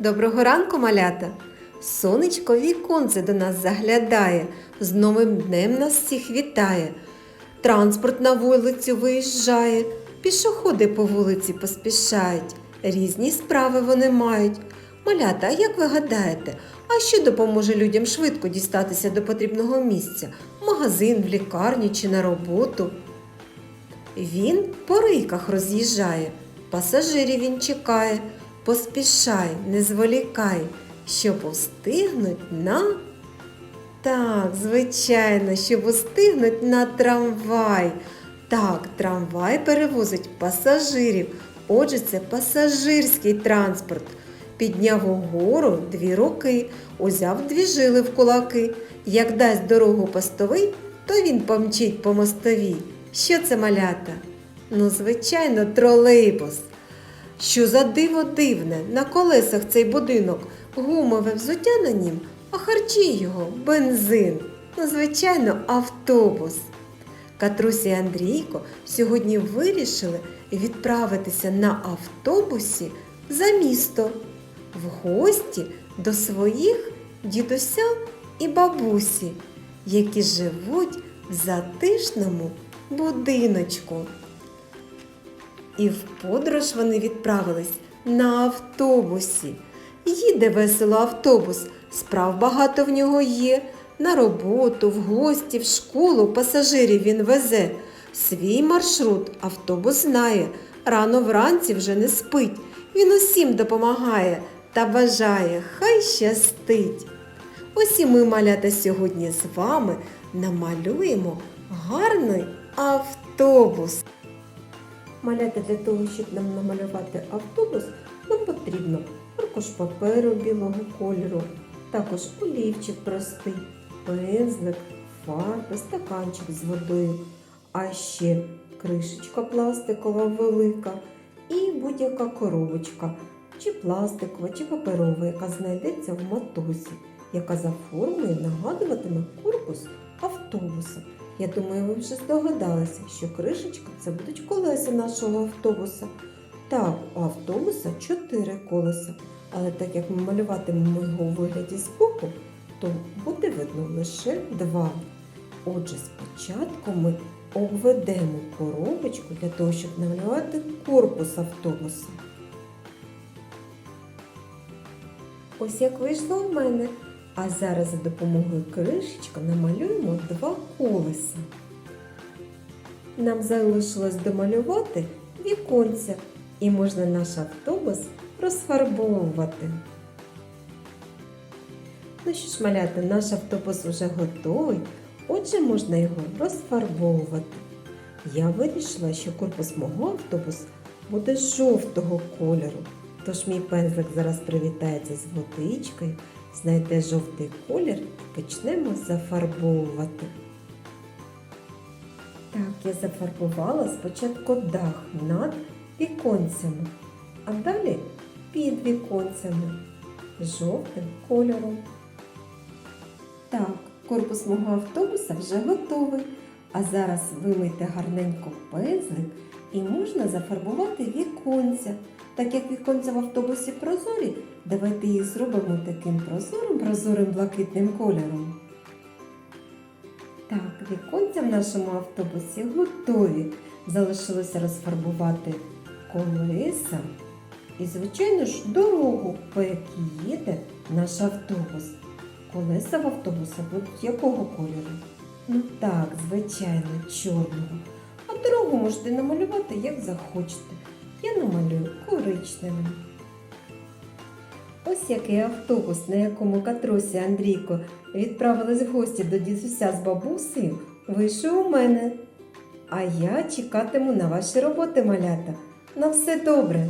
Доброго ранку, малята! Сонечко віконце до нас заглядає, з новим днем нас всіх вітає. Транспорт на вулицю виїжджає, пішоходи по вулиці поспішають, різні справи вони мають. Малята, а як ви гадаєте, а що допоможе людям швидко дістатися до потрібного місця? В магазин, в лікарню чи на роботу? Він по рейках роз'їжджає, пасажирів він чекає. Поспішай, не зволікай, щоб устигнуть на. Так, звичайно, щоб устигнуть на трамвай. Так, трамвай перевозить пасажирів. Отже, це пасажирський транспорт. Підняв угору дві руки, узяв дві жили в кулаки. Як дасть дорогу постовий, то він помчить по мостовій. Що це малята? Ну, звичайно, тролейбус. Що за диво дивне, на колесах цей будинок, гумове взуття на нім, а харчі його бензин. Ну, звичайно, автобус. Катруся і Андрійко сьогодні вирішили відправитися на автобусі за місто в гості до своїх дідуся і бабусі, які живуть в затишному будиночку. І в подорож вони відправились на автобусі. Їде весело автобус, справ багато в нього є. На роботу, в гості, в школу пасажирів він везе. Свій маршрут автобус знає, рано вранці вже не спить. Він усім допомагає та бажає, хай щастить. Ось і ми, малята, сьогодні з вами намалюємо гарний автобус. Малята для того, щоб нам намалювати автобус, нам потрібно аркуш паперу білого кольору, також олівчик простий, пензлик, фарби, стаканчик з водою, а ще кришечка пластикова велика і будь-яка коробочка, чи пластикова, чи паперова, яка знайдеться в мотузі, яка за формою нагадуватиме корпус автобуса. Я думаю, ви вже здогадалися, що кришечка це будуть колеса нашого автобуса. Так, у автобуса чотири колеса, але так як ми малюватимемо його у вигляді збоку, то буде видно лише два. Отже, спочатку ми обведемо коробочку для того, щоб намалювати корпус автобуса. Ось як вийшло в мене. А зараз за допомогою кришечка намалюємо два колеса. Нам залишилось домалювати віконця і можна наш автобус розфарбовувати. Ну що ж, малята, наш автобус вже готовий, отже, можна його розфарбовувати. Я вирішила, що корпус мого автобуса буде жовтого кольору. Тож мій пензлик зараз привітається з водичкою знайде жовтий колір і почнемо зафарбовувати. Так, я зафарбувала спочатку дах над віконцями, а далі під віконцями жовтим кольором. Так, корпус мого автобуса вже готовий. А зараз вимийте гарненько пензлик і можна зафарбувати віконця. Так як віконця в автобусі прозорі, давайте їх зробимо таким прозорим, прозорим блакитним кольором. Так, віконця в нашому автобусі готові. Залишилося розфарбувати колеса і, звичайно ж, дорогу, по якій їде наш автобус. Колеса в автобуса будуть якого кольору? Ну так, звичайно, чорного. А дорогу можете намалювати, як захочете. Я намалюю коричневим. Ось який автобус, на якому Катруся і Андрійко відправились в гості до дідуся з бабусею, вийшов у мене. А я чекатиму на ваші роботи, малята. На все добре!